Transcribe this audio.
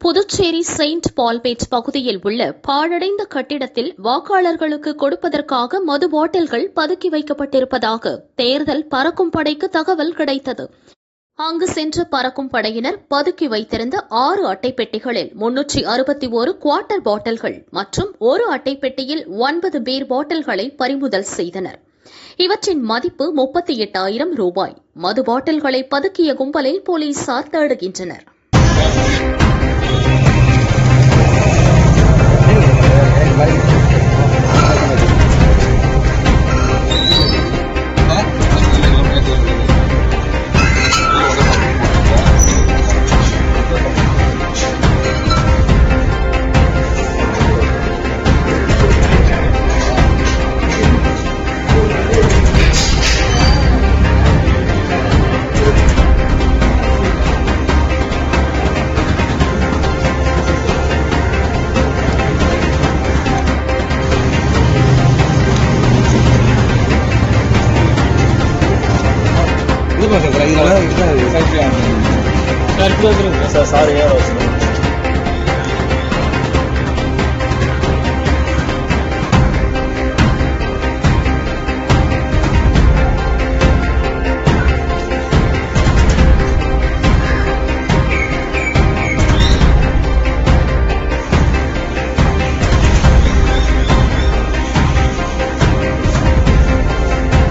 Puducherry Saint palpate பகுதியில் உள்ள பாழடைந்த கட்டிடத்தில் வாக்காளர்களுக்கு கொடுப்பதற்காக மது பாட்டில்கள் பதுக்கி வைக்கப்பட்டிருப்பதாக தேர்தல் பறக்கும் படைக்கு தகவல் கிடைத்தது. அங்கு சென்ற பறக்கும் படையினர் பதுக்கி வைத்திருந்த ஆறு அட்டைப்பெட்டிகளில் முன்னூற்றி அறுபத்தி ஒரு குவார்ட்டர் பாட்டில்கள் மற்றும் ஒரு அட்டைப்பெட்டியில் ஒன்பது பீர் பாட்டில்களை பறிமுதல் செய்தனர். இவற்றின் மதிப்பு முப்பத்தி எட்டாயிரம் ரூபாய். மது பாட்டில்களை பதுக்கிய கும்பலை போலீசார் தேடுகின்றனர். Sir sir sorry